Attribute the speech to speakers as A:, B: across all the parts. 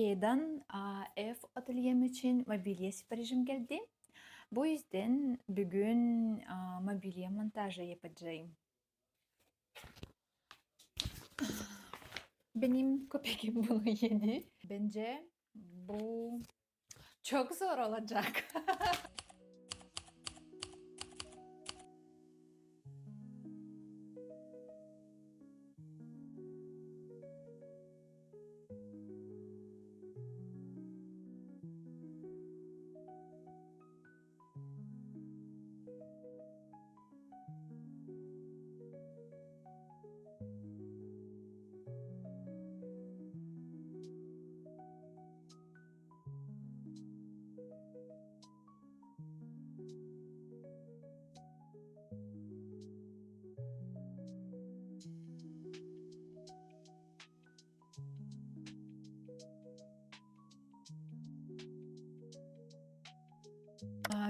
A: Türkiye'den ev atölyem için mobilya siparişim geldi. Bu yüzden bugün mobilya montajı yapacağım. Benim köpeğim bunu yedi. Bence bu çok zor olacak.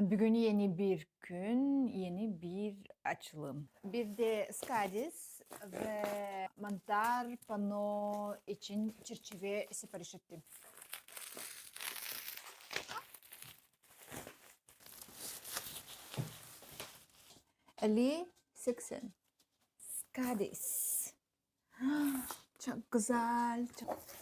A: Bugün yeni bir gün, yeni bir açılım. Bir de Skadis ve mantar pano için çerçeve sipariş ettim. Ali 80. Skadis. Çok güzel. Çok...